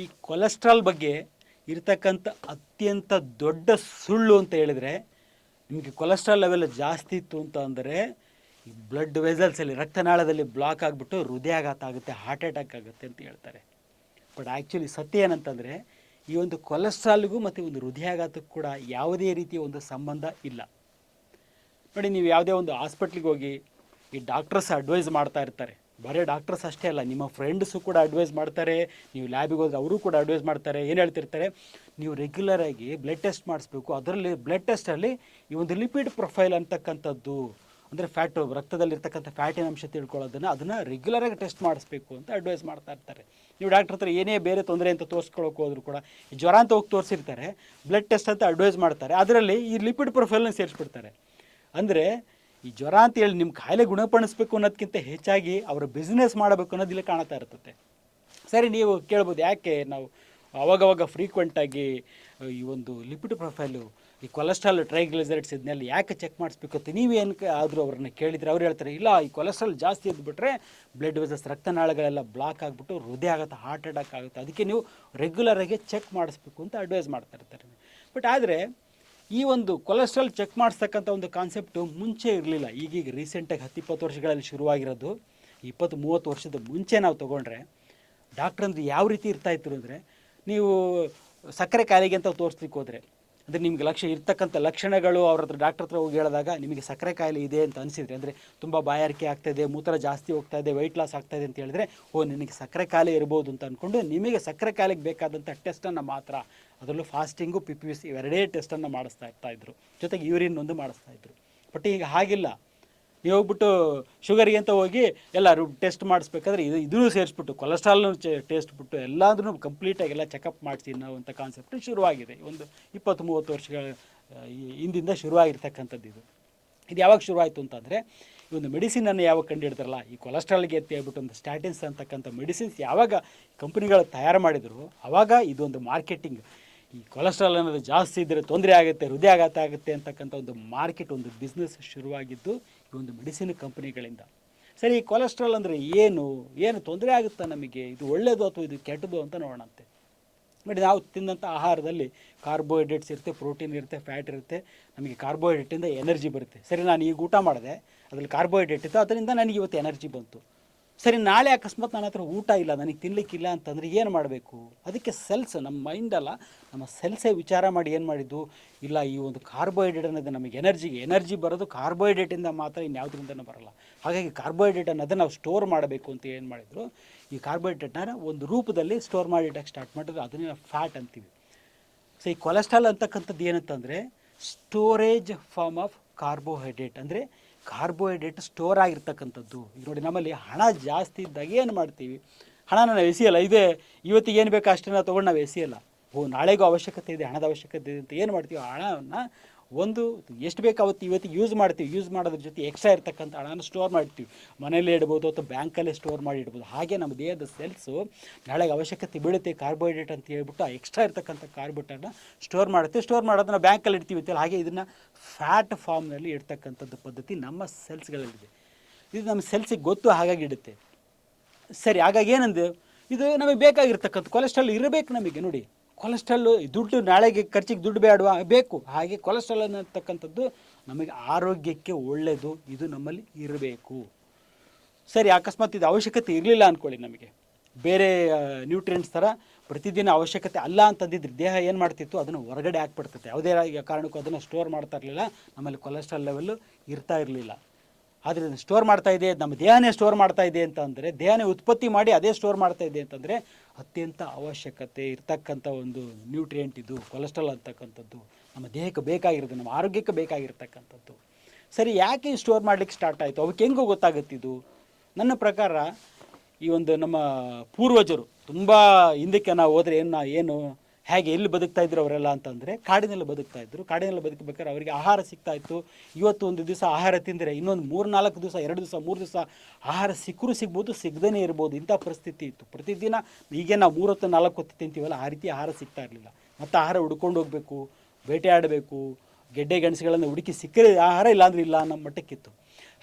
ಈ ಕೊಲೆಸ್ಟ್ರಾಲ್ ಬಗ್ಗೆ ಇರ್ತಕ್ಕಂಥ ಅತ್ಯಂತ ದೊಡ್ಡ ಸುಳ್ಳು ಅಂತ ಹೇಳಿದರೆ, ನಿಮಗೆ ಕೊಲೆಸ್ಟ್ರಾಲ್ ಲೆವೆಲ್ ಜಾಸ್ತಿ ಇತ್ತು ಅಂತ ಅಂದರೆ, ಈ ಬ್ಲಡ್ ವೆಸಲ್ಸಲ್ಲಿ ರಕ್ತನಾಳದಲ್ಲಿ ಬ್ಲಾಕ್ ಆಗಿಬಿಟ್ಟು ಹೃದಯಾಘಾತ ಆಗುತ್ತೆ ಹಾರ್ಟ್ ಅಟ್ಯಾಕ್ ಆಗುತ್ತೆ ಅಂತ ಹೇಳ್ತಾರೆ. ಬಟ್ ಆ್ಯಕ್ಚುಲಿ ಸತ್ಯ ಏನಂತಂದರೆ, ಈ ಒಂದು ಕೊಲೆಸ್ಟ್ರಾಲ್ಗೂ ಮತ್ತು ಒಂದು ಹೃದಯಾಘಾತಕ್ಕೂ ಕೂಡ ಯಾವುದೇ ರೀತಿಯ ಒಂದು ಸಂಬಂಧ ಇಲ್ಲ. ನೋಡಿ, ನೀವು ಯಾವುದೇ ಒಂದು ಹಾಸ್ಪಿಟ್ಲಿಗೆ ಹೋಗಿ ಈ ಡಾಕ್ಟರ್ಸ್ ಅಡ್ವೈಸ್ ಮಾಡ್ತಾ ಇರ್ತಾರೆ. ಬರೀ ಡಾಕ್ಟರ್ಸ್ ಅಷ್ಟೇ ಅಲ್ಲ, ನಿಮ್ಮ ಫ್ರೆಂಡ್ಸು ಕೂಡ ಅಡ್ವೈಸ್ ಮಾಡ್ತಾರೆ, ನೀವು ಲ್ಯಾಬಿಗೆ ಹೋದ್ರೆ ಅವರು ಕೂಡ ಅಡ್ವೈಸ್ ಮಾಡ್ತಾರೆ, ಏನು ಹೇಳ್ತಿರ್ತಾರೆ? ನೀವು ರೆಗ್ಯುಲರಾಗಿ ಬ್ಲಡ್ ಟೆಸ್ಟ್ ಮಾಡಿಸ್ಬೇಕು, ಅದರಲ್ಲಿ ಬ್ಲಡ್ ಟೆಸ್ಟಲ್ಲಿ ಈ ಒಂದು ಲಿಪಿಡ್ ಪ್ರೊಫೈಲ್ ಅಂತಕ್ಕಂಥದ್ದು, ಅಂದರೆ ಫ್ಯಾಟು ರಕ್ತದಲ್ಲಿರ್ತಕ್ಕಂಥ ಫ್ಯಾಟಿನ ಅಂಶ ತಿಳ್ಕೊಳ್ಳೋದನ್ನು ಅದನ್ನು ರೆಗ್ಯುಲರಾಗಿ ಟೆಸ್ಟ್ ಮಾಡಿಸ್ಬೇಕು ಅಂತ ಅಡ್ವೈಸ್ ಮಾಡ್ತಾ ಇರ್ತಾರೆ. ನೀವು ಡಾಕ್ಟ್ರ್ ಹತ್ರ ಏನೇ ಬೇರೆ ತೊಂದರೆ ಅಂತ ತೋರಿಸ್ಕೊಳ್ಳೋಕೆ ಹೋದ್ರು ಕೂಡ ಜ್ವರ ಅಂತ ಹೋಗಿ ತೋರಿಸಿರ್ತಾರೆ ಬ್ಲಡ್ ಟೆಸ್ಟ್ ಅಂತ ಅಡ್ವೈಸ್ ಮಾಡ್ತಾರೆ, ಅದರಲ್ಲಿ ಈ ಲಿಪಿಡ್ ಪ್ರೊಫೈಲ್ನ ಸೇರಿಸ್ಬಿಡ್ತಾರೆ. ಅಂದರೆ ಈ ಜ್ವರ ಅಂತ ಹೇಳಿ ನಿಮ್ಮ ಕಾಯಿಲೆ ಗುಣಪಡಿಸ್ಬೇಕು ಅನ್ನೋದಕ್ಕಿಂತ ಹೆಚ್ಚಾಗಿ ಅವರ ಬಿಸ್ನೆಸ್ ಮಾಡಬೇಕು ಅನ್ನೋದು ಇಲ್ಲಿ ಕಾಣ್ತಾ ಇರ್ತದೆ ಸರಿ, ನೀವು ಕೇಳ್ಬೋದು ಯಾಕೆ ನಾವು ಅವಾಗವಾಗ ಫ್ರೀಕ್ವೆಂಟಾಗಿ ಈ ಒಂದು ಲಿಪಿಡ್ ಪ್ರೊಫೈಲು ಈ ಕೊಲೆಸ್ಟ್ರಾಲ್ ಟ್ರೈಗ್ಲಿಸರೈಡ್ಸ್ ಇದನ್ನೆಲ್ಲ ಯಾಕೆ ಚೆಕ್ ಮಾಡಿಸ್ಬೇಕು ಅಂತ ನೀವೇನು ಆದರೂ ಅವ್ರನ್ನ ಕೇಳಿದರೆ ಅವ್ರು ಹೇಳ್ತಾರೆ, ಇಲ್ಲ, ಈ ಕೊಲೆಸ್ಟ್ರಾಲ್ ಜಾಸ್ತಿ ಇದ್ಬಿಟ್ರೆ ಬ್ಲಡ್ ವೆಸಸ್ ರಕ್ತನಾಳಗಳೆಲ್ಲ ಬ್ಲಾಕ್ ಆಗಿಬಿಟ್ಟು ಹೃದಯ ಆಗುತ್ತೆ ಹಾರ್ಟ್ ಅಟ್ಯಾಕ್ ಆಗುತ್ತೆ. ಅದಕ್ಕೆ ನೀವು ರೆಗ್ಯುಲರಾಗಿ ಚೆಕ್ ಮಾಡಿಸ್ಬೇಕು ಅಂತ ಅಡ್ವೈಸ್ ಮಾಡ್ತಾ ಇರ್ತಾರೆ. ಬಟ್ ಆದರೆ ಈ ಒಂದು ಕೊಲೆಸ್ಟ್ರಾಲ್ ಚೆಕ್ ಮಾಡಿಸ್ತಕ್ಕಂಥ ಒಂದು ಕಾನ್ಸೆಪ್ಟು ಮುಂಚೆ ಇರಲಿಲ್ಲ. ಈಗೀಗ ರೀಸೆಂಟಾಗಿ ಹತ್ತಿಪ್ಪತ್ತು ವರ್ಷಗಳಲ್ಲಿ ಶುರುವಾಗಿರೋದು. ಇಪ್ಪತ್ತು ಮೂವತ್ತು ವರ್ಷದ ಮುಂಚೆ ನಾವು ತೊಗೊಂಡ್ರೆ ಡಾಕ್ಟ್ರಂದು ಯಾವ ರೀತಿ ಇರ್ತಾಯಿತ್ತು ಅಂದರೆ, ನೀವು ಸಕ್ಕರೆ ಕಾಯಿಲೆಗೆ ಅಂತ ತೋರಿಸ್ಲಿಕ್ಕೆ ಹೋದರೆ ಅಂದರೆ ನಿಮಗೆ ಲಕ್ಷ, ಇರ್ತಕ್ಕಂಥ ಲಕ್ಷಣಗಳು ಅವ್ರ ಹತ್ರ ಡಾಕ್ಟರ್ ಹತ್ರ ಹೋಗಿ ಹೇಳಿದಾಗ ನಿಮಗೆ ಸಕ್ಕರೆ ಕಾಯಿಲೆ ಇದೆ ಅಂತ ಅನಿಸಿದ್ರೆ, ಅಂದರೆ ತುಂಬ ಬಾಯಾರಿಕೆ ಆಗ್ತಾಯಿದೆ ಮೂತ್ರ ಜಾಸ್ತಿ ಹೋಗ್ತಾ ಇದೆ ವೆಯ್ಟ್ ಲಾಸ್ ಆಗ್ತಾ ಇದೆ ಅಂತ ಹೇಳಿದ್ರೆ, ಓ, ನಿನಗೆ ಸಕ್ಕರೆ ಕಾಯಿಲೆ ಇರ್ಬೋದು ಅಂತ ಅಂದ್ಕೊಂಡು ನಿಮಗೆ ಸಕ್ಕರೆ ಕಾಯಿಲೆಗೆ ಬೇಕಾದಂಥ ಟೆಸ್ಟನ್ನು ಮಾತ್ರ, ಅದರಲ್ಲೂ ಫಾಸ್ಟಿಂಗು ಪಿ ಪಿ ಎಸ್ ಇವೆರಡೇ ಟೆಸ್ಟನ್ನು ಮಾಡಿಸ್ತಾ ಇರ್ತಾಯಿದ್ರು ಜೊತೆಗೆ ಯೂರಿನ್ ಒಂದು ಮಾಡಿಸ್ತಾ ಇದ್ರು. ಬಟ್ ಈಗ ಹಾಗಿಲ್ಲ. ನೀವು ಹೋಗ್ಬಿಟ್ಟು ಶುಗರಿಗೆ ಅಂತ ಹೋಗಿ ಎಲ್ಲ ಟೆಸ್ಟ್ ಮಾಡಿಸ್ಬೇಕಾದ್ರೆ ಇದು ಇದೂ ಸೇರಿಸ್ಬಿಟ್ಟು ಕೊಲೆಸ್ಟ್ರಾಲ್ನು ಟೆಸ್ಟ್ ಬಿಟ್ಟು ಎಲ್ಲಾದ್ರೂ ಕಂಪ್ಲೀಟಾಗಿ ಎಲ್ಲ ಚೆಕಪ್ ಮಾಡ್ತೀನಿ ನಾವು ಅಂತ ಕಾನ್ಸೆಪ್ಟ್ ಶುರುವಾಗಿದೆ. ಒಂದು ಇಪ್ಪತ್ತು ಮೂವತ್ತು ವರ್ಷಗಳ ಹಿಂದಿಂದ ಶುರುವಾಗಿರ್ತಕ್ಕಂಥದ್ದು ಇದು. ಇದು ಯಾವಾಗ ಶುರುವಾಯಿತು ಅಂತಂದರೆ, ಈ ಒಂದು ಮೆಡಿಸಿನನ್ನು ಯಾವಾಗ ಕಂಡುಹಿಡ್ತಾರಲ್ಲ ಈ ಕೊಲೆಸ್ಟ್ರಾಲ್ಗೆ ಅಂತ ಹೇಳ್ಬಿಟ್ಟು ಒಂದು ಸ್ಟ್ಯಾಟಿನ್ಸ್ ಅಂತಕ್ಕಂಥ ಮೆಡಿಸಿನ್ಸ್ ಯಾವಾಗ ಕಂಪ್ನಿಗಳು ತಯಾರು ಮಾಡಿದ್ರು ಆವಾಗ ಇದೊಂದು ಮಾರ್ಕೆಟಿಂಗ್ ಈ ಕೊಲೆಸ್ಟ್ರಾಲ್ ಅನ್ನೋದು ಜಾಸ್ತಿ ಇದ್ದರೆ ತೊಂದರೆ ಆಗುತ್ತೆ, ಹೃದಯಾಘಾತ ಆಗುತ್ತೆ ಅಂತಕ್ಕಂಥ ಒಂದು ಮಾರ್ಕೆಟ್ ಒಂದು ಬಿಸ್ನೆಸ್ ಶುರುವಾಗಿದ್ದು ಈ ಒಂದು ಮೆಡಿಸಿನ್ ಕಂಪ್ನಿಗಳಿಂದ. ಸರಿ, ಈ ಕೊಲೆಸ್ಟ್ರಾಲ್ ಅಂದರೆ ಏನು? ಏನು ತೊಂದರೆ ಆಗುತ್ತಾ ನಮಗೆ? ಇದು ಒಳ್ಳೆಯದು ಅಥವಾ ಇದು ಕೆಟ್ಟದು ಅಂತ ನೋಡೋಣಂತೆ. ನೋಡಿ, ನಾವು ತಿಂದಂಥ ಆಹಾರದಲ್ಲಿ ಕಾರ್ಬೋಹೈಡ್ರೇಟ್ಸ್ ಇರುತ್ತೆ ಪ್ರೋಟೀನ್ ಇರುತ್ತೆ ಫ್ಯಾಟ್ ಇರುತ್ತೆ. ನಮಗೆ ಕಾರ್ಬೋಹೈಡ್ರೇಟಿಂದ ಎನರ್ಜಿ ಬರುತ್ತೆ. ಸರಿ, ನಾನು ಈಗ ಊಟ ಮಾಡಿದೆ. ಅದರಲ್ಲಿ ಕಾರ್ಬೋಹೈಡ್ರೇಟ್ ಇತ್ತು. ಅದರಿಂದ ನನಗೆ ಇವತ್ತು ಎನರ್ಜಿ ಬಂತು. ಸರಿ, ನಾಳೆ ಅಕಸ್ಮಾತ್ ನನ್ನ ಹತ್ರ ಊಟ ಇಲ್ಲ, ನನಗೆ ತಿನ್ನಲಿಕ್ಕಿಲ್ಲ ಅಂತಂದರೆ ಏನು ಮಾಡಬೇಕು? ಅದಕ್ಕೆ ಸೆಲ್ಸ್ ನಮ್ಮ ಮೈಂಡಲ್ಲ ನಮ್ಮ ಸೆಲ್ಸೇ ವಿಚಾರ ಮಾಡಿ ಏನು ಮಾಡಿದ್ದು? ಇಲ್ಲ, ಈ ಒಂದು ಕಾರ್ಬೋಹೈಡ್ರೇಟ್ ಅನ್ನೋದು ನಮಗೆ ಎನರ್ಜಿಗೆ ಎನರ್ಜಿ ಬರೋದು ಕಾರ್ಬೋಹೈಡ್ರೇಟಿಂದ ಮಾತ್ರ ಇನ್ಯಾವುದರಿಂದನೂ ಬರಲ್ಲ. ಹಾಗಾಗಿ ಕಾರ್ಬೋಹೈಡ್ರೇಟ್ ಅನ್ನೋದನ್ನು ನಾವು ಸ್ಟೋರ್ ಮಾಡಬೇಕು ಅಂತ ಏನು ಮಾಡಿದ್ರು, ಈ ಕಾರ್ಬೋಹೈಡ್ರೇಟ್ನ ಒಂದು ರೂಪದಲ್ಲಿ ಸ್ಟೋರ್ ಮಾಡಿ ಇಡಕ್ಕೆ ಸ್ಟಾರ್ಟ್ ಮಾಡಿದ್ರು, ಅದನ್ನೇ ಫ್ಯಾಟ್ ಅಂತೀವಿ. ಸೊ ಈ ಕೊಲೆಸ್ಟ್ರಾಲ್ ಅಂತಕ್ಕಂಥದ್ದು ಏನಂತಂದರೆ ಸ್ಟೋರೇಜ್ ಫಾರ್ಮ್ ಆಫ್ ಕಾರ್ಬೋಹೈಡ್ರೇಟ್ ಅಂದರೆ ಕಾರ್ಬೋಹೈಡ್ರೇಟ್ ಸ್ಟೋರ್ ಆಗಿರ್ತಕ್ಕಂಥದ್ದು. ನೋಡಿ ನಮ್ಮಲ್ಲಿ ಹಣ ಜಾಸ್ತಿ ಇದ್ದಾಗ ಏನು ಮಾಡ್ತೀವಿ? ಹಣನ ನಾವು ಎಸೆಯಲ್ಲ. ಇದೇ, ಇವತ್ತಿಗೆ ಏನು ಬೇಕು ಅಷ್ಟನ್ನು ತೊಗೊಂಡು ನಾವು ಎಸೆಯಲ್ಲ. ಓ ನಾಳೆಗೂ ಅವಶ್ಯಕತೆ ಇದೆ, ಹಣದ ಅವಶ್ಯಕತೆ ಇದೆ ಅಂತ ಏನು ಮಾಡ್ತೀವಿ? ಹಣವನ್ನು ಒಂದು, ಎಷ್ಟು ಬೇಕು ಅವತ್ತು ಇವತ್ತು ಯೂಸ್ ಮಾಡ್ತೀವಿ. ಯೂಸ್ ಮಾಡೋದ್ರ ಜೊತೆ ಎಕ್ಸ್ಟ್ರಾ ಇರ್ತಕ್ಕಂಥ ಹಣನ ಸ್ಟೋರ್ ಮಾಡ್ತೀವಿ ಮನೇಲಿ ಇಡ್ಬೋದು ಅಥವಾ ಬ್ಯಾಂಕಲ್ಲೇ ಸ್ಟೋರ್ ಮಾಡಿ ಇಡ್ಬೋದು. ಹಾಗೆ ನಮ್ಮ ದೇಹದ ಸೆಲ್ಸು ನಾಳೆಗೆ ಅವಶ್ಯಕತೆ ಬೀಳುತ್ತೆ. ಕಾರ್ಬೋಹೈಡ್ರೇಟ್ ಅಂತ ಹೇಳ್ಬಿಟ್ಟು ಆ ಎಕ್ಸ್ಟ್ರಾ ಇರ್ತಕ್ಕಂಥ ಕಾರ್ಬೋಹೈಡ್ರೇಟ್ನ ಸ್ಟೋರ್ ಮಾಡುತ್ತೆ. ಸ್ಟೋರ್ ಮಾಡೋದನ್ನ ಬ್ಯಾಂಕಲ್ಲಿ ಇಡ್ತೀವಿ ಅಂತೇಳಿ. ಹಾಗೆ ಇದನ್ನು ಫ್ಯಾಟ್ ಫಾರ್ಮ್ನಲ್ಲಿ ಇಡ್ತಕ್ಕಂಥದ್ದು ಪದ್ಧತಿ ನಮ್ಮ ಸೆಲ್ಸ್ಗಳಲ್ಲಿದೆ ಇದು ನಮ್ಮ ಸೆಲ್ಸಿಗೆ ಗೊತ್ತು ಹಾಗಾಗಿ ಇಡುತ್ತೆ. ಸರಿ, ಹಾಗಾಗಿ ಏನಂದು? ಇದು ನಮಗೆ ಬೇಕಾಗಿರ್ತಕ್ಕಂಥ ಕೊಲೆಸ್ಟ್ರಾಲ್ ಇರಬೇಕು ನಮಗೆ, ನೋಡಿ. ಕೊಲೆಸ್ಟ್ರಾಲ್ ದುಡ್ಡು ನಾಳೆಗೆ ಖರ್ಚಿಗೆ ದುಡ್ಡು ಬೇಡವಾ ಬೇಕು. ಹಾಗೆ ಕೊಲೆಸ್ಟ್ರಾಲ್ ಅನ್ನತಕ್ಕಂಥದ್ದು ನಮಗೆ ಆರೋಗ್ಯಕ್ಕೆ ಒಳ್ಳೆಯದು ಇದು ನಮ್ಮಲ್ಲಿ ಇರಬೇಕು. ಸರಿ, ಅಕಸ್ಮಾತ್ ಇದು ಅವಶ್ಯಕತೆ ಇರಲಿಲ್ಲ ಅಂದ್ಕೊಳ್ಳಿ ನಮಗೆ. ಬೇರೆ ನ್ಯೂಟ್ರಿಯೆಂಟ್ಸ್ ಥರ ಪ್ರತಿದಿನ ಅವಶ್ಯಕತೆ ಅಲ್ಲ ಅಂತಂದಿದ್ರೆ ದೇಹ ಏನು ಮಾಡ್ತಿತ್ತು? ಅದನ್ನು ಹೊರಗಡೆ ಹಾಕ್ಬಿಡ್ತೈತೆ. ಯಾವುದೇ ಕಾರಣಕ್ಕೂ ಅದನ್ನು ಸ್ಟೋರ್ ಮಾಡ್ತಾ ಇರಲಿಲ್ಲ. ನಮ್ಮಲ್ಲಿ ಕೊಲೆಸ್ಟ್ರಾಲ್ ಲೆವೆಲ್ಲು ಇರ್ತಾ ಇರಲಿಲ್ಲ. ಆದರೆ ಇದನ್ನು ಸ್ಟೋರ್ ಮಾಡ್ತಾ ಇದೆ, ನಮ್ಮ ದೇಹನೇ ಸ್ಟೋರ್ ಮಾಡ್ತಾ ಇದೆ ಅಂತ ಅಂದರೆ ದೇಹನೇ ಉತ್ಪತ್ತಿ ಮಾಡಿ ಅದೇ ಸ್ಟೋರ್ ಮಾಡ್ತಾ ಇದೆ ಅಂತಂದರೆ ಅತ್ಯಂತ ಅವಶ್ಯಕತೆ ಇರ್ತಕ್ಕಂಥ ಒಂದು ನ್ಯೂಟ್ರಿಯೆಂಟ್ ಇದು ಕೊಲೆಸ್ಟ್ರಾಲ್ ಅಂತಕ್ಕಂಥದ್ದು. ನಮ್ಮ ದೇಹಕ್ಕೆ ಬೇಕಾಗಿರೋದು, ನಮ್ಮ ಆರೋಗ್ಯಕ್ಕೆ ಬೇಕಾಗಿರ್ತಕ್ಕಂಥದ್ದು. ಸರಿ, ಯಾಕೆ ಸ್ಟೋರ್ ಮಾಡ್ಲಿಕ್ಕೆ ಸ್ಟಾರ್ಟ್ ಆಯಿತು? ಅವಕ್ಕೆ ಹೆಂಗೋ ಗೊತ್ತಾಗುತ್ತಿದ್ದು ನನ್ನ ಪ್ರಕಾರ ಈ ಒಂದು ನಮ್ಮ ಪೂರ್ವಜರು, ತುಂಬ ಹಿಂದಕ್ಕೆ ನಾವು ಹೋದರೆ ಏನು ಏನು ಹೇಗೆ ಎಲ್ಲಿ ಬದುಕ್ತಾ ಇದ್ರು ಅವರೆಲ್ಲ ಅಂತಂದರೆ ಕಾಡಿನಲ್ಲಿ ಬದುಕ್ತಾ ಇದ್ರು. ಕಾಡಿನಲ್ಲಿ ಬದುಕಬೇಕಾದ್ರೆ ಅವರಿಗೆ ಆಹಾರ ಸಿಗ್ತಾ ಇತ್ತು. ಇವತ್ತು ಒಂದು ದಿವಸ ಆಹಾರ ತಿಂದರೆ ಇನ್ನೊಂದು ಮೂರು ನಾಲ್ಕು ದಿವಸ, ಎರಡು ದಿವಸ, ಮೂರು ದಿವಸ ಆಹಾರ ಸಿಕ್ಕರು ಸಿಗ್ಬೋದು ಸಿಗದೇ ಇರ್ಬೋದು. ಇಂಥ ಪರಿಸ್ಥಿತಿ ಇತ್ತು. ಪ್ರತಿದಿನ ಹೀಗೆ ನಾವು ಮೂರು ಹೊತ್ತು, ನಾಲ್ಕು ಹೊತ್ತು ತಿಂತೀವಲ್ಲ, ಆ ರೀತಿ ಆಹಾರ ಸಿಗ್ತಾ ಇರಲಿಲ್ಲ. ಮತ್ತು ಆಹಾರ ಹುಡ್ಕೊಂಡು ಹೋಗಬೇಕು ಬೇಟೆ ಆಡಬೇಕು ಗೆಡ್ಡೆ ಗೆಣಸುಗಳನ್ನು ಹುಡುಕಿ ಸಿಕ್ಕರೆ ಆಹಾರ ಇಲ್ಲಾಂದ್ರೆ ಇಲ್ಲ ಅನ್ನೋ ಮಟ್ಟಕ್ಕಿತ್ತು.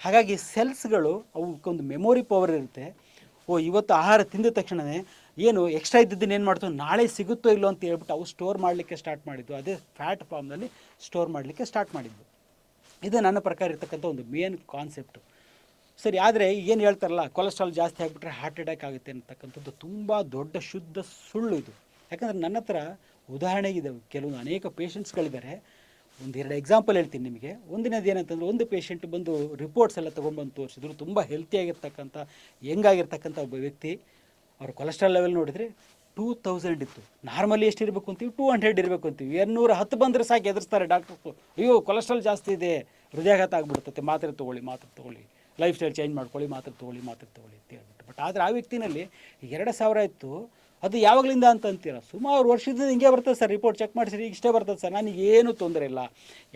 ಹಾಗಾಗಿ ಸೆಲ್ಸ್ಗಳು ಅವಕ್ಕೊಂದು ಮೆಮೊರಿ ಪವರ್ ಇರುತ್ತೆ. ಓ, ಇವತ್ತು ಆಹಾರ ತಿಂದ ತಕ್ಷಣವೇ ಏನು ಎಕ್ಸ್ಟ್ರಾ ಇದ್ದಿದ್ದನ್ನು ಏನು ಮಾಡ್ತು? ನಾಳೆ ಸಿಗುತ್ತೋ ಇಲ್ಲೋ ಅಂತ ಹೇಳ್ಬಿಟ್ಟು ಅವು ಸ್ಟೋರ್ ಮಾಡಲಿಕ್ಕೆ ಸ್ಟಾರ್ಟ್ ಮಾಡಿದ್ದು. ಅದೇ ಫ್ಯಾಟ್ ಫಾರ್ಮ್ನಲ್ಲಿ ಸ್ಟೋರ್ ಮಾಡಲಿಕ್ಕೆ ಸ್ಟಾರ್ಟ್ ಮಾಡಿದ್ದು. ಇದು ನನ್ನ ಪ್ರಕಾರ ಇರ್ತಕ್ಕಂಥ ಒಂದು ಮೇನ್ ಕಾನ್ಸೆಪ್ಟು ಸರಿ, ಆದರೆ ಏನು ಹೇಳ್ತಾರಲ್ಲ ಕೊಲೆಸ್ಟ್ರಾಲ್ ಜಾಸ್ತಿ ಆಗಿಬಿಟ್ರೆ ಹಾರ್ಟ್ ಅಟ್ಯಾಕ್ ಆಗುತ್ತೆ ಅಂತಕ್ಕಂಥದ್ದು ತುಂಬ ದೊಡ್ಡ ಶುದ್ಧ ಸುಳ್ಳು ಇದು. ಯಾಕಂದರೆ ನನ್ನ ಹತ್ರ ಉದಾಹರಣೆಗಿದ್ದಾವೆ ಕೆಲವೊಂದು ಅನೇಕ ಪೇಷಂಟ್ಸ್ಗಳಿದ್ದಾರೆ ಒಂದು ಎರಡು ಎಕ್ಸಾಂಪಲ್ ಹೇಳ್ತೀನಿ ನಿಮಗೆ. ಒಂದಿನದು ಏನಂತಂದ್ರೆ, ಒಂದು ಪೇಷಂಟ್ ಬಂದು ರಿಪೋರ್ಟ್ಸ್ ಎಲ್ಲ ತೊಗೊಂಡ್ಬಂದು ತೋರಿಸಿದ್ರು. ತುಂಬ ಹೆಲ್ತಿಯಾಗಿರ್ತಕ್ಕಂಥ ಹೆಂಗಾಗಿರ್ತಕ್ಕಂಥ ಒಬ್ಬ ವ್ಯಕ್ತಿ. ಅವ್ರ ಕೊಲೆಸ್ಟ್ರಾಲ್ ಲೆವೆಲ್ ನೋಡಿದ್ರೆ ಟೂ ತೌಸಂಡ್ ಇತ್ತು. ನಾರ್ಮಲಿ ಎಷ್ಟು ಇರಬೇಕು ಅಂತೀವಿ? ಟೂ ಹಂಡ್ರೆಡ್ ಇರಬೇಕು ಅಂತೀವಿ. ಎರಡುನೂರ ಹತ್ತು ಬಂದರೆ ಸಾಕು, ಎದುರಿಸ್ತಾರೆ ಡಾಕ್ಟರ್ಸು ಅಯ್ಯೋ ಕೊಲೆಸ್ಟ್ರಾಲ್ ಜಾಸ್ತಿ ಇದೆ. ಹೃದಯಾಘಾತ ಆಗಿಬಿಡ್ತೈತೆ. ಮಾತ್ರೆ ತೊಗೊಳ್ಳಿ ಮಾತ್ರೆ ತೊಗೊಳ್ಳಿ. ಲೈಫ್ ಸ್ಟೈಲ್ ಚೇಂಜ್ ಮಾಡ್ಕೊಳ್ಳಿ, ಮಾತ್ರೆ ತೊಗೊಳ್ಳಿ ಮಾತ್ರೆ ತೊಗೊಳ್ಳಿ ಅಂತ ಹೇಳ್ಬಿಟ್ಟು. ಬಟ್ ಆದರೆ ಆ ವ್ಯಕ್ತಿನಲ್ಲಿ ಎರಡು ಸಾವಿರ ಇತ್ತು. ಅದು ಯಾವಾಗಲಿಂದ ಅಂತ ಅಂತೀರ? ಸುಮಾರು ವರ್ಷದಿಂದ ಹಿಂಗೆ ಬರ್ತದೆ ಸರ್ ರಿಪೋರ್ಟ್ ಚೆಕ್ ಮಾಡಿಸಿರಿ ಇಷ್ಟೇ ಬರ್ತದೆ ಸರ್. ನನಗೆ ಏನೂ ತೊಂದರೆ ಇಲ್ಲ.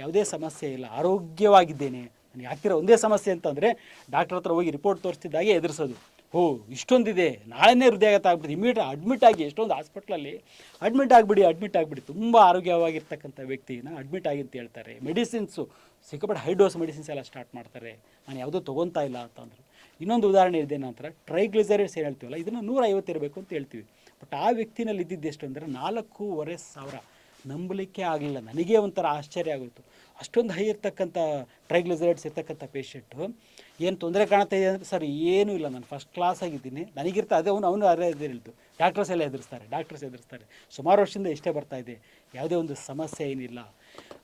ಯಾವುದೇ ಸಮಸ್ಯೆ ಇಲ್ಲ. ಆರೋಗ್ಯವಾಗಿದ್ದೇನೆ. ನನಗೆ ಆಗ್ತಿರೋ ಒಂದೇ ಸಮಸ್ಯೆ ಅಂತಂದರೆ ಡಾಕ್ಟರ್ ಹತ್ರ ಹೋಗಿ ರಿಪೋರ್ಟ್ ತೋರಿಸ್ತಿದ್ದಾಗೆ ಎದುರಿಸೋದು. ಹೋ, ಇಷ್ಟೊಂದಿದೆ. ನಾಳೆನೇ ಹೃದಯಾಘಾತ ಆಗ್ಬಿಟ್ಟು ಇಮಿಡಿಯೇಟ್ ಅಡ್ಮಿಟ್ ಆಗಿ ಎಷ್ಟೊಂದು ಹಾಸ್ಪಿಟ್ಲಲ್ಲಿ ಅಡ್ಮಿಟ್ ಆಗಿಬಿಡಿ ಅಡ್ಮಿಟ್ ಆಗಿಬಿಡಿ. ತುಂಬ ಆರೋಗ್ಯವಾಗಿರ್ತಕ್ಕಂಥ ವ್ಯಕ್ತಿನ ಅಡ್ಮಿಟ್ ಆಗಿ ಅಂತ ಹೇಳ್ತಾರೆ. ಮೆಡಿಸಿನ್ಸು ಸಿಕ್ಕಾಪಟ್ಟೆ ಹೈ ಡೋಸ್ ಮೆಡಿಸಿನ್ಸ್ ಎಲ್ಲ ಸ್ಟಾರ್ಟ್ ಮಾಡ್ತಾರೆ. ನಾನು ಯಾವುದೂ ತೊಗೊತಾ ಇಲ್ಲ ಅಂತಂದರು ಇನ್ನೊಂದು ಉದಾಹರಣೆ ಇದೆ. ನಂತರ ಟ್ರೈಗ್ಲಿಸರೈಡ್ಸ್ ಏನು ಹೇಳ್ತೀವಲ್ಲ, ಇದನ್ನು ನೂರ ಐವತ್ತಿರಬೇಕು ಅಂತ ಹೇಳ್ತೀವಿ. ಬಟ್ ಆ ವ್ಯಕ್ತಿನಲ್ಲಿ ಇದ್ದಿದ್ದು ಎಷ್ಟು ಅಂದರೆ ನಾಲ್ಕೂವರೆ ಸಾವಿರ. ನಂಬಲಿಕ್ಕೆ ಆಗಲಿಲ್ಲ. ನನಗೆ ಒಂಥರ ಆಶ್ಚರ್ಯ ಆಗೋಯಿತು. ಅಷ್ಟೊಂದು ಹೈ ಇರ್ತಕ್ಕಂಥ ಟ್ರೈಗ್ಲಿಸರೈಡ್ಸ್ ಇರ್ತಕ್ಕಂಥ ಪೇಷಂಟು ಏನು ತೊಂದರೆ ಕಾಣ್ತಾ ಇದೆ ಅಂದರೆ ಸರ್ ಏನೂ ಇಲ್ಲ. ನಾನು ಫಸ್ಟ್ ಕ್ಲಾಸ್ ಆಗಿದ್ದೀನಿ. ನನಗಿರ್ತ ಅದೇ ಅವನು ಅವನು ಅದೇ ಹೇಳ್ತು ಡಾಕ್ಟರ್ಸ್ ಎಲ್ಲ ಎದುರಿಸ್ತಾರೆ ಡಾಕ್ಟರ್ಸ್ ಎದುರಿಸ್ತಾರೆ. ಸುಮಾರು ವರ್ಷದಿಂದ ಇಷ್ಟೇ ಬರ್ತಾ ಇದೆ, ಯಾವುದೇ ಒಂದು ಸಮಸ್ಯೆ ಏನಿಲ್ಲ.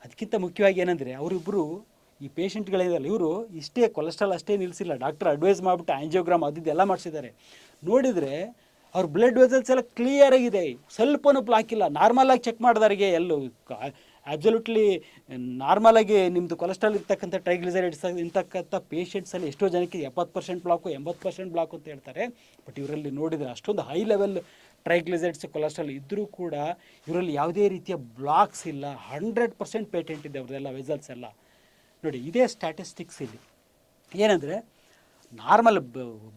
ಅದಕ್ಕಿಂತ ಮುಖ್ಯವಾಗಿ ಏನಂದರೆ ಅವರಿಬ್ಬರು ಈ ಪೇಷಂಟ್ಗಳಿದಲ್ಲ ಇವರು ಇಷ್ಟೇ ಕೊಲೆಸ್ಟ್ರಾಲ್ ಅಷ್ಟೇ ನಿಲ್ಲಿಸಿಲ್ಲ ಡಾಕ್ಟರ್ ಅಡ್ವೈಸ್ ಮಾಡಿಬಿಟ್ಟು ಆಂಜಿಯೋಗ್ರಾಮ್ ಅದಿದ್ದೆಲ್ಲ ಮಾಡಿಸಿದ್ದಾರೆ. ನೋಡಿದರೆ ಅವ್ರ ಬ್ಲಡ್ ವೆಸಲ್ಸ್ ಎಲ್ಲ ಕ್ಲಿಯರ್ ಆಗಿದೆ. ಸ್ವಲ್ಪನೂ ಬ್ಲಾಕ್ ಇಲ್ಲ. ನಾರ್ಮಲಾಗಿ ಚೆಕ್ ಮಾಡಿದವರಿಗೆ ಎಲ್ಲೂ ಅಬ್ಸಲ್ಯೂಟ್ಲಿ ನಾರ್ಮಲಾಗಿ ನಿಮ್ಮದು ಕೊಲೆಸ್ಟ್ರಾಲ್ ಇರ್ತಕ್ಕಂಥ ಟ್ರೈಗ್ಲಿಸರೈಡ್ಸ್ ಇರ್ತಕ್ಕಂಥ ಪೇಷಂಟ್ಸಲ್ಲಿ ಎಷ್ಟೋ ಜನಕ್ಕೆ ಎಪ್ಪತ್ತು ಪರ್ಸೆಂಟ್ ಬ್ಲಾಕು ಎಂಬತ್ತು ಪರ್ಸೆಂಟ್ ಬ್ಲಾಕ್ ಅಂತ ಹೇಳ್ತಾರೆ. ಬಟ್ ಇವರಲ್ಲಿ ನೋಡಿದರೆ ಅಷ್ಟೊಂದು ಹೈ ಲೆವೆಲ್ ಟ್ರೈಗ್ಲಿಸೈಡ್ಸ್ ಕೊಲೆಸ್ಟ್ರಾಲ್ ಇದ್ದರೂ ಕೂಡ ಇವರಲ್ಲಿ ಯಾವುದೇ ರೀತಿಯ ಬ್ಲಾಕ್ಸ್ ಇಲ್ಲ. ಹಂಡ್ರೆಡ್ ಪರ್ಸೆಂಟ್ ಪೇಟೆಂಟ್ ಇದೆ ಅವ್ರದ್ದೆಲ್ಲ ವೆಸಲ್ಸ್ ಎಲ್ಲ. ನೋಡಿ, ಇದೇ ಸ್ಟ್ಯಾಟಿಸ್ಟಿಕ್ಸ್ ಇಲ್ಲಿ. ಏನಂದರೆ ನಾರ್ಮಲ್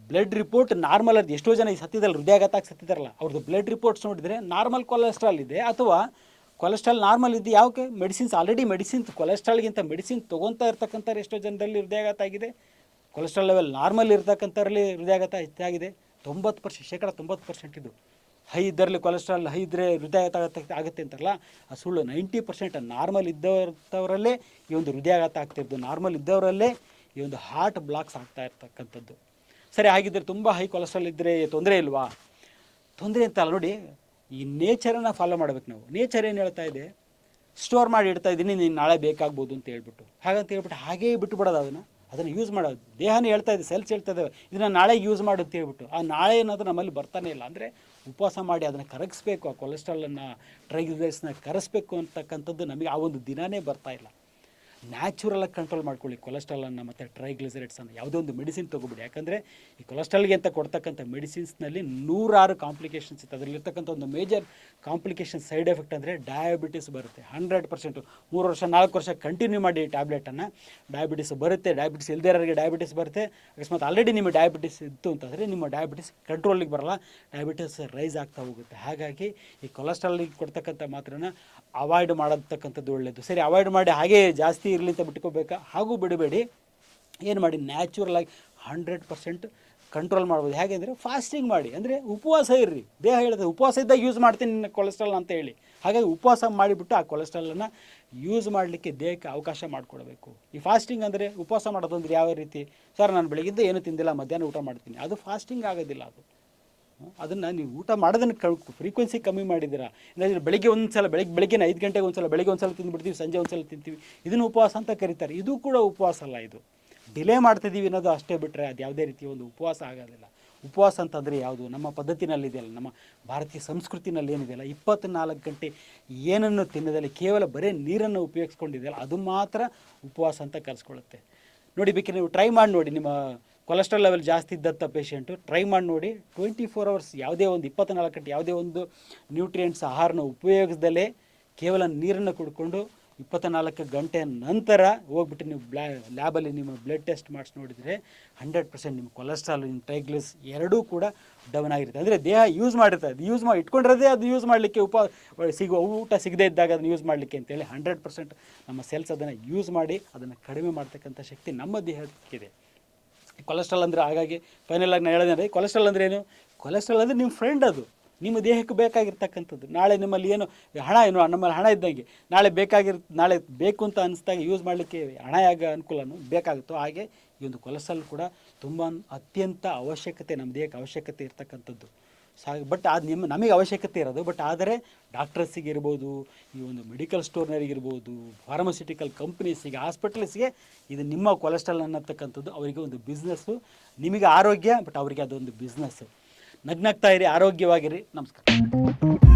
ಬ್ಲಡ್ ರಿಪೋರ್ಟ್ ನಾರ್ಮಲ್ ಅದು ಎಷ್ಟೋ ಜನ ಈ ಸತ್ತಿದಲ್ಲಿ ಹೃದಯಾಘಾತ ಸತ್ತಿದಾರಲ್ಲ ಅವ್ರದ್ದು ಬ್ಲಡ್ ರಿಪೋರ್ಟ್ಸ್ ನೋಡಿದರೆ ನಾರ್ಮಲ್ ಕೊಲೆಸ್ಟ್ರಾಲ್ ಇದೆ, ಅಥವಾ ಕೊಲೆಸ್ಟ್ರಾಲ್ ನಾರ್ಮಲ್ ಇದೆ ಯಾಕೆ ಮೆಡಿಸಿನ್ಸ್ ಆಲ್ರೆಡಿ ಮೆಡಿಸಿನ್, ಕೊಲೆಸ್ಟ್ರಾಲ್ಗಿಂತ ಮೆಡಿಸಿನ್ ತೊಗೊತಾ ಇರ್ತಕ್ಕಂಥವ್ರು ಎಷ್ಟೋ ಜನರಲ್ಲಿ ಹೃದಯಾಘಾತ ಆಗಿದೆ. ಕೊಲೆಸ್ಟ್ರಾಲ್ ಲೆವೆಲ್ ನಾರ್ಮಲ್ ಇರ್ತಕ್ಕಂಥವ್ರಲ್ಲಿ ಹೃದಯಾಘಾತ ಹೆಚ್ಚಾಗಿದೆ. ತೊಂಬತ್ತು ಪರ್ಸೆಂಟ್ ಶೇಕಡ ತೊಂಬತ್ತು ಪರ್ಸೆಂಟ್ ಇದು. ಹೈ ಇದ್ದರಲ್ಲಿ ಕೊಲೆಸ್ಟ್ರಾಲ್, ಹೈ ಇದ್ದರೆ ಹೃದಯಾಘಾತ ಆಗತ್ತೆ- ಆಗುತ್ತೆ ಅಂತಾರಲ್ಲ, ಆ ಸುಳ್ಳು ನೈಂಟಿ ಪರ್ಸೆಂಟ್ ನಾರ್ಮಲ್ ಇದ್ದವರಲ್ಲೇ ಈ ಒಂದು ಹೃದಯಾಘಾತ ಆಗ್ತಿದ್ದು ನಾರ್ಮಲ್ ಇದ್ದವರಲ್ಲೇ ಈ ಒಂದು ಹಾರ್ಟ್ ಬ್ಲಾಕ್ಸ್ ಆಗ್ತಾ ಇರ್ತಕ್ಕಂಥದ್ದು. ಸರಿ ಹಾಗಿದ್ದರೆ ತುಂಬ ಹೈ ಕೊಲೆಸ್ಟ್ರಾಲ್ ಇದ್ದರೆ ತೊಂದರೆ ಇಲ್ವಾ? ತೊಂದರೆ ಅಂತ ಅಲ್ಲ, ನೋಡಿ, ಈ ನೇಚರನ್ನು ಫಾಲೋ ಮಾಡ್ಬೇಕು ನಾವು. ನೇಚರ್ ಏನು ಹೇಳ್ತಾ ಇದೆ? ಸ್ಟೋರ್ ಮಾಡಿ ಇಡ್ತಾ ಇದ್ದೀನಿ, ನೀನು ನಾಳೆ ಬೇಕಾಗ್ಬೋದು ಅಂತ ಹೇಳ್ಬಿಟ್ಟು. ಹಾಗಂತ ಹೇಳ್ಬಿಟ್ಟು ಹಾಗೇ ಬಿಟ್ಟುಬಿಡೋದು ಅದನ್ನು. ಅದನ್ನು ಯೂಸ್ ಮಾಡೋದು. ದೇಹನೇ ಹೇಳ್ತಾ ಇದೆ ಸೆಲ್ಸ್ ಹೇಳ್ತಾ ಇದ್ದಾವೆ ಇದನ್ನು ನಾಳೆ ಯೂಸ್ ಮಾಡು ಅಂತ ಹೇಳ್ಬಿಟ್ಟು. ಆ ನಾಳೆ ಏನಾದರೂ ನಮ್ಮಲ್ಲಿ ಬರ್ತಾನೆ ಇಲ್ಲ. ಅಂದರೆ ಉಪವಾಸ ಮಾಡಿ ಅದನ್ನು ಕರಗಿಸ್ಬೇಕು, ಆ ಕೊಲೆಸ್ಟ್ರಾಲನ್ನು ಟ್ರೈಗ್ಲಿಸೈಡ್ಸ್ನ ಕರೆಸ್ಬೇಕು ಅಂತಕ್ಕಂಥದ್ದು ನಮಗೆ ಆ ಒಂದು ದಿನವೇ ಬರ್ತಾ ಇಲ್ಲ. ನ್ಯಾಚುರಲಾಗಿ ಕಂಟ್ರೋಲ್ ಮಾಡ್ಕೊಳ್ಳಿ. ಕೊಲೆಸ್ಟ್ರಾಲನ್ನು ಮತ್ತು ಟ್ರೈಗ್ಲಿಸರೈಡ್ಸನ್ನು ಯಾವುದೋ ಒಂದು ಮೆಡಿಸಿನ್ ತೊಗೊಬಿಡಿ. ಯಾಕಂದರೆ ಈ ಕೊಲೆಸ್ಟ್ರಾಲ್ಗೆ ಅಂತ ಕೊಡ್ತಕ್ಕಂಥ ಮೆಡಿಸಿನ್ಸ್ನಲ್ಲಿ ನೂರಾರು ಕಾಂಪ್ಲಿಕೇಶನ್ಸ್ ಇತ್ತು. ಅದರಲ್ಲಿರ್ತಕ್ಕಂಥ ಒಂದು ಮೇಜರ್ ಕಾಂಪ್ಲಿಕೇಶನ್ ಸೈಡ್ ಎಫೆಕ್ಟ್ ಅಂದರೆ ಡಯಾಬಿಟಿಸ್ ಬರುತ್ತೆ. ಹಂಡ್ರೆಡ್ ಪರ್ಸೆಂಟು ಮೂರು ವರ್ಷ, ನಾಲ್ಕು ವರ್ಷ ಕಂಟಿನ್ಯೂ ಮಾಡಿ ಟ್ಯಾಬ್ಲೆಟನ್ನು ಡಯಾಬಿಟಿಸ್ ಬರುತ್ತೆ. ಡಯಾಬಿಟಿಸ್ ಇಲ್ಲದೇ ಇರೋರಿಗೆ ಡಯಾಬಿಟಿಸ್ ಬರುತ್ತೆ. ಅಕಸ್ಮಾತ್ ಆಲ್ರೆಡಿ ನಿಮ್ಮ ಡಯಾಬಿಟಿಸ್ ಇತ್ತು ಅಂತಂದರೆ ನಿಮ್ಮ ಡಯಾಬಿಟಿಸ್ ಕಂಟ್ರೋಲಿಗೆ ಬರಲ್ಲ. ಡಯಾಬಿಟಿಸ್ ರೈಸ್ ಆಗ್ತಾ ಹೋಗುತ್ತೆ. ಹಾಗಾಗಿ ಈ ಕೊಲೆಸ್ಟ್ರಾಲಿಗೆ ಕೊಡ್ತಕ್ಕಂಥ ಮಾತ್ರನ ಅವಾಯ್ಡ್ ಮಾಡತಕ್ಕಂಥದ್ದು ಒಳ್ಳೆಯದು ಸರಿ ಅವಾಯ್ಡ್ ಮಾಡಿ ಹಾಗೇ ಜಾಸ್ತಿ ಇರಲಿ ಅಂತ ಬಿಟ್ಕೋಬೇಕಾ? ಹಾಗೂ ಬಿಡಬೇಡಿ. ಏನು ಮಾಡಿ ನ್ಯಾಚುರಲ್ ಆಗಿ ಹಂಡ್ರೆಡ್ ಪರ್ಸೆಂಟ್ ಕಂಟ್ರೋಲ್ ಮಾಡ್ಬೋದು. ಹೇಗೆ ಅಂದರೆ ಫಾಸ್ಟಿಂಗ್ ಮಾಡಿ. ಅಂದರೆ ಉಪವಾಸ ಇರ್ರಿ. ದೇಹ ಹೇಳಿದೆ ಉಪವಾಸ ಇದ್ದಾಗ ಯೂಸ್ ಮಾಡ್ತೀನಿ ನಿನ್ನ ಕೊಲೆಸ್ಟ್ರಾಲ್ ಅಂತ ಹೇಳಿ. ಹಾಗಾಗಿ ಉಪವಾಸ ಮಾಡಿಬಿಟ್ಟು ಆ ಕೊಲೆಸ್ಟ್ರಾಲನ್ನು ಯೂಸ್ ಮಾಡಲಿಕ್ಕೆ ದೇಹಕ್ಕೆ ಅವಕಾಶ ಮಾಡಿಕೊಡಬೇಕು. ಈ ಫಾಸ್ಟಿಂಗ್ ಅಂದರೆ ಉಪವಾಸ ಮಾಡೋದಂದ್ರೆ ಯಾವ ರೀತಿ? ಸರ್, ನಾನು ಬೆಳಗಿಂದ ಏನು ತಿಂದಿಲ್ಲ, ಮಧ್ಯಾಹ್ನ ಊಟ ಮಾಡ್ತೀನಿ. ಅದು ಫಾಸ್ಟಿಂಗ್ ಆಗೋದಿಲ್ಲ ಅದು. ಅದನ್ನು ನೀವು ಊಟ ಮಾಡೋದನ್ನು ಕ ಫ್ರೀಕ್ವೆನ್ಸಿ ಕಮ್ಮಿ ಮಾಡಿದ್ದೀರಾ? ಇಲ್ಲಾಂದರೆ ಬೆಳಿಗ್ಗೆ ಒಂದು ಸಲ ಬೆಳಗ್ಗೆ ಬೆಳಗ್ಗೆ ಐದು ಗಂಟೆಗೆ ಒಂದು ಸಲ ಬೆಳಗ್ಗೆ ಒಂದು ಸಲ ತಿಂದುಬಿಡ್ತೀವಿ, ಸಂಜೆ ಒಂದು ಸಲ ತಿಂತೀವಿ. ಇದನ್ನು ಉಪವಾಸ ಅಂತ ಕರೀತಾರೆ. ಇದು ಕೂಡ ಉಪವಾಸ ಅಲ್ಲ ಇದು. ಡಿಲೇ ಮಾಡ್ತಿದ್ದೀವಿ ಅನ್ನೋದು ಅಷ್ಟೇ ಬಿಟ್ಟರೆ ಅದು ಯಾವುದೇ ರೀತಿಯ ಒಂದು ಉಪವಾಸ ಆಗೋದಿಲ್ಲ. ಉಪವಾಸ ಅಂತಂದರೆ ಯಾವುದು? ನಮ್ಮ ಪದ್ಧತಿನಲ್ಲಿದೆಯಲ್ಲ ನಮ್ಮ ಭಾರತೀಯ ಸಂಸ್ಕೃತಿನಲ್ಲಿ ಏನಿದೆಯಲ್ಲ ಇಪ್ಪತ್ತ್ನಾಲ್ಕು ಗಂಟೆ ಏನನ್ನು ತಿನ್ನದಲ್ಲಿ, ಕೇವಲ ಬರೀ ನೀರನ್ನು ಉಪಯೋಗಿಸ್ಕೊಂಡಿದೆಯಲ್ಲ ಅದು ಮಾತ್ರ ಉಪವಾಸ ಅಂತ ಕರೆಸ್ಕೊಳ್ಳುತ್ತೆ ನೋಡಿ, ಬೇಕಿದ್ರೆ ನೀವು ಟ್ರೈ ಮಾಡಿ ನೋಡಿ ನಿಮ್ಮ ಕೊಲೆಸ್ಟ್ರಾಲ್ ಲೆವೆಲ್ ಜಾಸ್ತಿ ಇದ್ದಂಥ ಪೇಷೆಂಟು. ಟ್ರೈ ಮಾಡಿ ನೋಡಿ. ಟ್ವೆಂಟಿ ಫೋರ್ ಅವರ್ಸ್ ಯಾವುದೇ ಒಂದು ಇಪ್ಪತ್ನಾಲ್ಕು ಗಂಟೆ ಯಾವುದೇ ಒಂದು ನ್ಯೂಟ್ರಿಯೆಂಟ್ಸ್ ಆಹಾರನ ಉಪಯೋಗಿಸ್ದಲೇ ಕೇವಲ ನೀರನ್ನು ಕುಡ್ಕೊಂಡು ಇಪ್ಪತ್ನಾಲ್ಕು ಗಂಟೆ ನಂತರ ಹೋಗ್ಬಿಟ್ಟು ನೀವು ಬ್ಲಾ, ಲ್ಯಾಬಲ್ಲಿ ನಿಮ್ಮ ಬ್ಲಡ್ ಟೆಸ್ಟ್ ಮಾಡಿಸಿ ನೋಡಿದರೆ ಹಂಡ್ರೆಡ್ ಪರ್ಸೆಂಟ್ ನಿಮ್ಮ ಕೊಲೆಸ್ಟ್ರಾಲ್, ನಿಮ್ಮ ಟ್ರೈಗ್ಲಿಸ್ ಎರಡೂ ಕೂಡ ಡೌನ್ ಆಗಿರುತ್ತೆ. ಅಂದರೆ ದೇಹ ಯೂಸ್ ಮಾಡಿರ್ತದೆ ಅದು ಯೂಸ್ ಮಾಡಿ ಇಟ್ಕೊಂಡಿರೋದೇ ಅದು ಯೂಸ್ ಮಾಡಲಿಕ್ಕೆ ಉಪ, ಸಿಗುವ ಊಟ ಸಿಗದೇ ಇದ್ದಾಗ ಅದನ್ನು ಯೂಸ್ ಮಾಡಲಿಕ್ಕೆ ಅಂತೇಳಿ ಹಂಡ್ರೆಡ್ ಪರ್ಸೆಂಟ್ ನಮ್ಮ ಸೆಲ್ಸ್ ಅದನ್ನು ಯೂಸ್ ಮಾಡಿ ಅದನ್ನು ಕಡಿಮೆ ಮಾಡ್ತಕ್ಕಂಥ ಶಕ್ತಿ ನಮ್ಮ ದೇಹಕ್ಕಿದೆ. ಕೊಲೆಸ್ಟ್ರಾಲ್ ಅಂದರೆ ಹಾಗಾಗಿ ಫೈನಲ್ ಆಗಿ ನಾನು ಹೇಳಿದ್ರೆ ಕೊಲೆಸ್ಟ್ರಾಲ್ ಅಂದರೆ ಏನು? ಕೊಲೆಸ್ಟ್ರಾಲ್ ಅಂದರೆ ನಿಮ್ಮ ಫ್ರೆಂಡ್ ಅದು. ನಿಮ್ಮ ದೇಹಕ್ಕೆ ಬೇಕಾಗಿರ್ತಕ್ಕಂಥದ್ದು. ನಾಳೆ ನಿಮ್ಮಲ್ಲಿ ಏನು ಹಣ ಏನು, ನಮ್ಮಲ್ಲಿ ಹಣ ಇದ್ದಂಗೆ ನಾಳೆ ಬೇಕಾಗಿರ್, ನಾಳೆ ಬೇಕು ಅಂತ ಅನಿಸ್ದಾಗ ಯೂಸ್ ಮಾಡಲಿಕ್ಕೆ ಹಣ ಯಾವಾಗ ಅನುಕೂಲನೂ ಬೇಕಾಗುತ್ತೋ ಹಾಗೆ ಈ ಒಂದು ಕೊಲೆಸ್ಟ್ರಾಲ್ ಕೂಡ ತುಂಬ ಅತ್ಯಂತ ಅವಶ್ಯಕತೆ, ನಮ್ಮ ದೇಹಕ್ಕೆ ಅವಶ್ಯಕತೆ ಇರ್ತಕ್ಕಂಥದ್ದು. ಸಾ ಬಟ್ ಅದು ನಿಮ್ಮ ನಮಗೆ ಅವಶ್ಯಕತೆ ಇರೋದು. ಬಟ್ ಆದರೆ ಡಾಕ್ಟರ್ಸಿಗೆ ಇರ್ಬೋದು, ಈ ಒಂದು ಮೆಡಿಕಲ್ ಸ್ಟೋರ್ನರಿಗಿರ್ಬೋದು ಫಾರ್ಮಸ್ಯೂಟಿಕಲ್ ಕಂಪ್ನೀಸಿಗೆ ಹಾಸ್ಪಿಟಲ್ಸ್ಗೆ ಇದು ನಿಮ್ಮ ಕೊಲೆಸ್ಟ್ರಾಲ್ ಅನ್ನತಕ್ಕಂಥದ್ದು ಅವರಿಗೆ ಒಂದು ಬಿಸ್ನೆಸ್ಸು ನಿಮಗೆ ಆರೋಗ್ಯ ಬಟ್ ಅವರಿಗೆ ಅದೊಂದು ಬಿಸ್ನೆಸ್ಸು ನಗ್ನಗ್ತಾ ಇರಿ, ಆರೋಗ್ಯವಾಗಿರಿ. ನಮಸ್ಕಾರ.